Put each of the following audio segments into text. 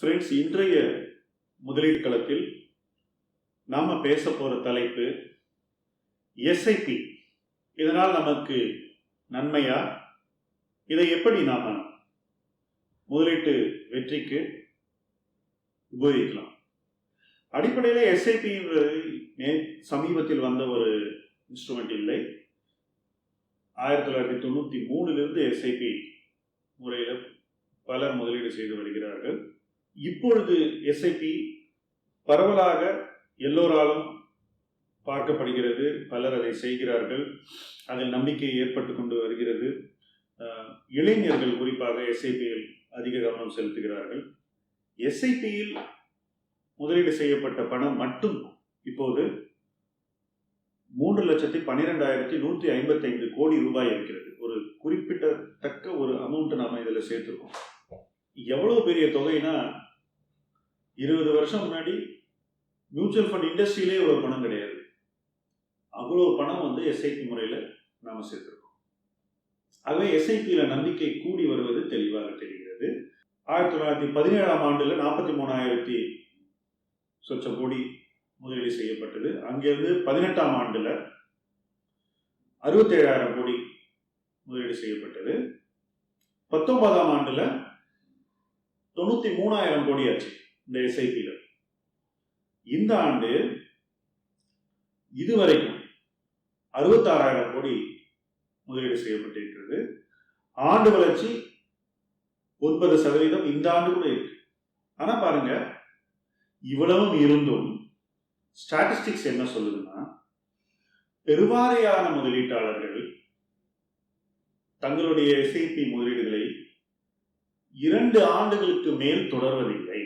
Friends இன்றைய முதலீடு களத்தில் நாம பேச போகிற தலைப்பு எஸ்ஐபி இதனால் நமக்கு நன்மையா? இதை எப்படி நாம் முதலீட்டு வெற்றிக்கு உபயோகிக்கலாம்? அடிப்படையில் எஸ்ஐபி சமீபத்தில் வந்த ஒரு இன்ஸ்ட்ருமெண்ட் இல்லை. ஆயிரத்தி தொள்ளாயிரத்தி தொண்ணூற்றி மூணுலேருந்து எஸ்ஐபி முறையில் பலர் முதலீடு செய்து வருகிறார்கள். இப்பொழுது எஸ்ஐபி பரவலாக எல்லோராலும் பார்க்கப்படுகிறது. பலர் அதை செய்கிறார்கள். அதில் நம்பிக்கை ஏற்பட்டு கொண்டு வருகிறது. இளைஞர்கள் குறிப்பாக எஸ்ஐபியில் அதிக கவனம் செலுத்துகிறார்கள். எஸ்ஐபியில் முதலீடு செய்யப்பட்ட பணம் மட்டும் இப்போது மூன்று லட்சத்தி பன்னிரெண்டாயிரத்தி நூற்றி ஐம்பத்தைந்து கோடி ரூபாய் இருக்கிறது. ஒரு குறிப்பிட்டத்தக்க ஒரு அமௌண்ட் நாம் இதில் சேர்த்துருக்கோம். எவ்வளோ பெரிய தொகைனா இருபது வருஷம் முன்னாடி மியூச்சுவல் ஃபண்ட் இண்டஸ்ட்ரியிலே இவ்வளோ பணம் கிடையாது. அவ்வளோ பணம் வந்து எஸ்ஐபி முறையில் நாம் சேர்த்துருக்கோம். ஆகவே எஸ்ஐபியில் நம்பிக்கை கூடி வருவது தெளிவாக தெரிகிறது. ஆயிரத்தி தொள்ளாயிரத்தி பதினேழாம் ஆண்டில் நாற்பத்தி மூணாயிரத்தி சொச்ச கோடி முதலீடு செய்யப்பட்டது. அங்கிருந்து பதினெட்டாம் ஆண்டில் அறுபத்தேழாயிரம் கோடி முதலீடு செய்யப்பட்டது. பத்தொன்பதாம் ஆண்டில் தொண்ணூற்றி மூணாயிரம் கோடி ஆச்சு. இந்த எஸ்ஐபியில் இந்த ஆண்டு இதுவரைக்கும் அறுபத்தாறாயிரம் கோடி முதலீடு செய்யப்பட்டிருக்கிறது. ஆண்டு வளர்ச்சி ஒன்பது சதவீதம் இந்த ஆண்டு கூட இருக்கு. ஆனால் பாருங்க இவ்வளவும் இருந்தும் ஸ்டாட்டிஸ்டிக்ஸ் என்ன சொல்லுதுன்னா பெருவாரியான முதலீட்டாளர்கள் தங்களுடைய எஸ்ஐபி முதலீடுகளை இரண்டு ஆண்டுகளுக்கு மேல் தொடர்வதில்லை.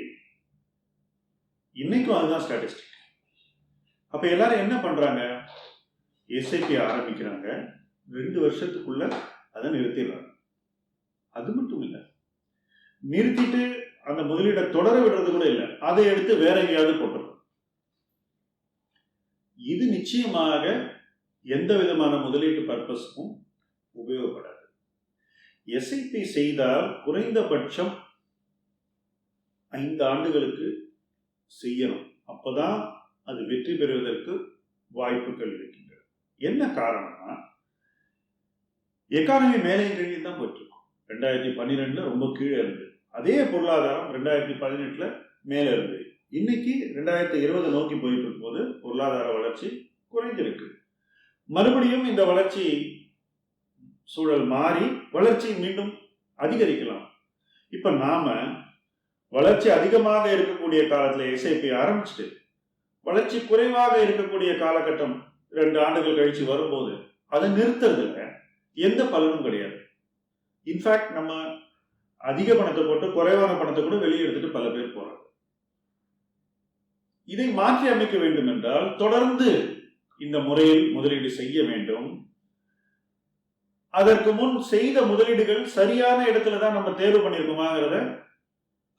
இன்னைக்கும் அதுதான் ஸ்டாட்டிஸ்டிக் அப்போ எல்லாரும் என்ன பண்ணுறாங்க எஸ்ஐபி ஆரம்பிக்கிறாங்க. ரெண்டு வருஷத்துக்குள்ள அதை நிறுத்திடுறாங்க அது மட்டும் இல்லை. நிறுத்திட்டு அந்த முதலீடை தொடர விடுறது கூட இல்லை. அதை எடுத்து வேற எங்கேயாவது போட்டுரும் இது நிச்சயமாக எந்த விதமான முதலீட்டு பர்பஸ்க்கும் உபயோகப்படாது. எஸ்ஐபி செய்தால் குறைந்தபட்சம் ஐந்து ஆண்டுகளுக்கு செய்யணும். அப்போதான் அது வெற்றி பெறுவதற்கு வாய்ப்புகள் இருக்கின்றது என்ன காரணம்னா எக்கானமி மேலே கீழே தான் போயிட்டு இருக்கும் ரெண்டாயிரத்தி பன்னிரெண்டுல ரொம்ப கீழே இருந்தது அதே பொருளாதாரம் ரெண்டாயிரத்தி பதினெட்டுல மேலே இருந்தது இன்னைக்கு ரெண்டாயிரத்தி இருபது நோக்கி போயிட்டு இருக்கும்போது பொருளாதார வளர்ச்சி குறைந்திருக்கு மறுபடியும் இந்த வளர்ச்சி சூழல் மாறி வளர்ச்சி மீண்டும் அதிகரிக்கலாம். இப்ப நாம வளர்ச்சி அதிகமாக இருக்கக்கூடிய காலத்துல எஸ்ஐபி ஆரம்பிச்சுட்டு வளர்ச்சி குறைவாக இருக்கக்கூடிய காலகட்டம் ரெண்டு ஆண்டுகள் கழிச்சு வரும்போது அதை நிறுத்துறதுல எந்த பலனும் கிடையாது. இன்ஃபேக்ட் நம்ம அதிக பணத்தை போட்டு குறைவான பணத்தை கூட வெளியே எடுத்துட்டு பல பேர் போறாங்க. இதை மாற்றி அமைக்க வேண்டும் என்றால் தொடர்ந்து இந்த முறையில் முதலீடு செய்ய வேண்டும். அதற்கு முன் செய்த முதலீடுகள் சரியான இடத்துல தான் நம்ம தேர்வு பண்ணியிருக்கோமாங்கிறத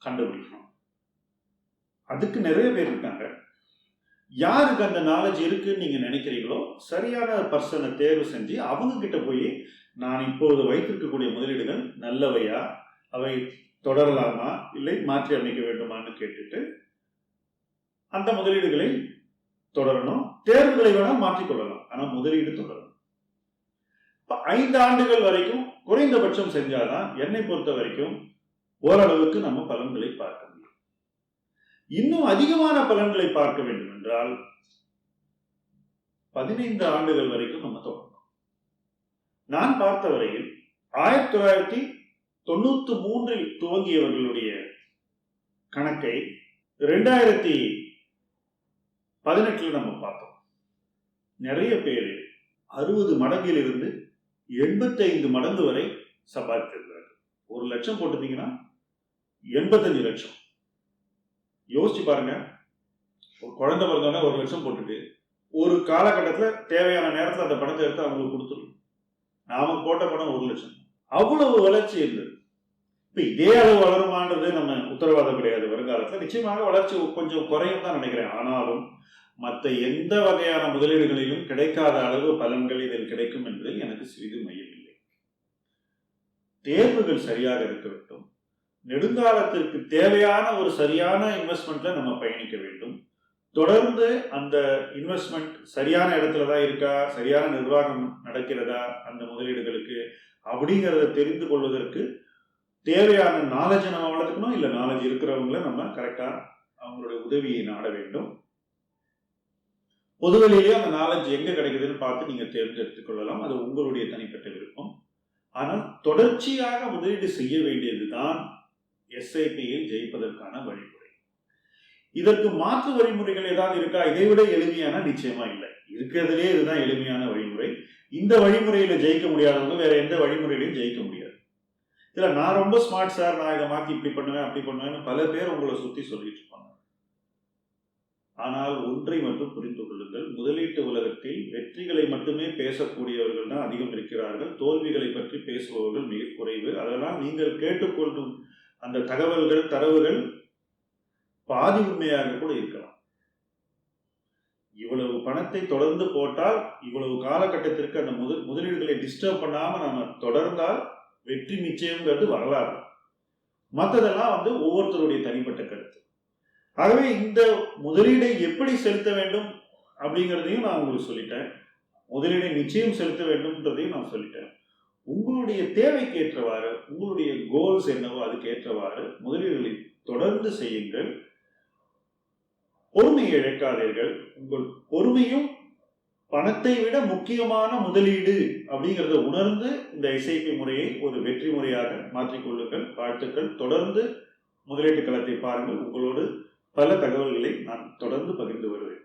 கண்டுபிடிக்கணும். அதுக்கு நிறைய பேர் இருக்காங்க. யாருக்கு அந்த நாலேஜ் இருக்குன்னு நீங்க நினைக்கிறீங்களோ சரியான பர்சனை தேர்வு செஞ்சு அவங்க கிட்ட போய் நான் இப்போது வைத்திருக்கக்கூடிய முதலீடுகள் நல்லவையா? அவை தொடரலாமா? இல்லை மாற்றி அமைக்க வேண்டுமான்னு கேட்டுட்டு அந்த முதலீடுகளை தொடரணும். தேர்வுகளை வேணால் மாற்றிக்கொள்ளலாம். ஆனால் முதலீடு தொடரணும். இப்போ ஐந்து ஆண்டுகள் வரைக்கும் குறைந்தபட்சம் செஞ்சாதான் என்னை பொறுத்த வரைக்கும் ஓரளவுக்கு நம்ம பலன்களை பார்க்க முடியும். இன்னும் அதிகமான பலன்களை பார்க்க வேண்டும் என்றால் பதினைந்து ஆண்டுகள் வரைக்கும் நம்ம தொடங்கணும். நான் பார்த்த வரையில் ஆயிரத்தி தொள்ளாயிரத்தி தொண்ணூத்தி மூன்றில் துவங்கியவர்களுடைய கணக்கை ரெண்டாயிரத்தி பதினெட்டுல நம்ம பார்த்தோம். நிறைய பேர் அறுபது மடங்கிலிருந்து எண்பத்தைந்து மடங்கு வரை சம்பாதித்திருக்கிறார்கள். ஒரு லட்சம் போட்டுட்டீங்கன்னா எண்பத்தஞ்சு லட்சம். யோசிச்சு பாருங்க. ஒரு குழந்தை பிறந்தோடனே ஒரு லட்சம் போட்டுட்டு ஒரு காலகட்டத்தில் தேவையான நேரத்தில் அந்த பணத்தை எடுத்து அவங்களுக்கு கொடுத்துரும். நாம போட்ட பணம் ஒரு லட்சம். அவ்வளவு வளர்ச்சி இருந்தது இப்போ இதே அளவு வளருமான்றது நம்ம உத்தரவாதம் கிடையாது. வருங்காலத்தில் நிச்சயமாக வளர்ச்சி கொஞ்சம் குறையும் தான் நினைக்கிறேன். ஆனாலும் மற்ற எந்த வகையான முதலீடுகளிலும் கிடைக்காத அளவு பலன்கள் இதில் கிடைக்கும் என்பதில் எனக்கு சிறிது மையம் இல்லை. தேர்வுகள் சரியாக இருக்க வேண்டும் நெடுங்காலத்திற்கு தேவையான ஒரு சரியான இன்வெஸ்ட்மெண்ட்ல நம்ம பயணிக்க வேண்டும். தொடர்ந்து அந்த இன்வெஸ்ட்மெண்ட் சரியான இடத்துல தான் இருக்கா? சரியான நிர்வாகம் நடக்கிறதா? அந்த முதலீடுகளுக்கு அப்படிங்கிறத தெரிந்து கொள்வதற்கு தேவையான நாலேஜை நம்ம வளர்த்துக்கணும். இல்லை நாலேஜ் இருக்கிறவங்கள நம்ம கரெக்டாக அவங்களுடைய உதவியை நாட வேண்டும். பொதுவெளியிலேயே அந்த நாலேஜ் எங்கே கிடைக்குதுன்னு பார்த்து நீங்கள் தேர்ந்தெடுத்துக் கொள்ளலாம். அது உங்களுடைய தனிப்பட்ட விருப்பம். ஆனால் தொடர்ச்சியாக முதலீடு செய்ய வேண்டியது தான் எஸ்ஐபியில் ஜெயிப்பதற்கான வழிமுறை. இதற்கு மாற்று வழிமுறைகள் ஏதாவது இருக்கா? இதை விட எளிமையான நிச்சயமா இல்லை. இருக்கிறதுலே இதுதான் எளிமையான வழிமுறை. இந்த வழிமுறையில ஜெயிக்க முடியாதவங்க வேற எந்த வழிமுறையிலையும் ஜெயிக்க முடியாது. இதுல நான் ரொம்ப ஸ்மார்ட் சார் நான் இதை மாத்தி இப்படி பண்ணுவேன் அப்படி பண்ணுவேன்னு பல பேர் உங்களை சுத்தி சொல்லிட்டு இருப்பாங்க. ஆனால் ஒன்றை மட்டும் புரிந்து கொள்ளுங்கள். முதலீட்டு உலகத்தில் வெற்றிகளை மட்டுமே பேசக்கூடியவர்கள் தான் அதிகம் இருக்கிறார்கள். தோல்விகளை பற்றி பேசுபவர்கள் மிக குறைவு. அதனால் நீங்கள் கேட்டுக்கொள்ளும் அந்த தகவல்கள் தரவுகள் பாதி உண்மையாக கூட இருக்கலாம். இவ்வளவு பணத்தை தொடர்ந்து போட்டால் இவ்வளவு காலகட்டத்திற்கு அந்த முதல் முதலீடுகளை டிஸ்டர்ப் பண்ணாம நாம தொடர்ந்தால் வெற்றி நிச்சயம்ங்கிறது வரலாறு. மற்றதெல்லாம் வந்து ஒவ்வொருத்தருடைய தனிப்பட்ட கருத்து. ஆகவே இந்த முதலீடை எப்படி செலுத்த வேண்டும் அப்படிங்கிறதையும் நான் உங்களுக்கு சொல்லிட்டேன். முதலீடை நிச்சயம் செலுத்த வேண்டும்ன்றதையும் நான் சொல்லிட்டேன். உங்களுடைய தேவைக்கு ஏற்றவாறு உங்களுடைய கோல்ஸ் என்னவோ அதுக்கு ஏற்றவாறு முதலீடுகளை தொடர்ந்து செய்யுங்கள். பொறுமையை இழக்காதீர்கள். உங்கள் பொறுமையும் பணத்தை விட முக்கியமான முதலீடு அப்படிங்கிறத உணர்ந்து இந்த எஸ்ஐபி முறையை ஒரு வெற்றி முறையாக மாற்றிக்கொள்ளுங்கள் வாழ்த்துக்கள். தொடர்ந்து முதலீட்டு களத்தை பாருங்கள். உங்களோடு பல தகவல்களை நான் தொடர்ந்து பகிர்ந்து வருவேன்.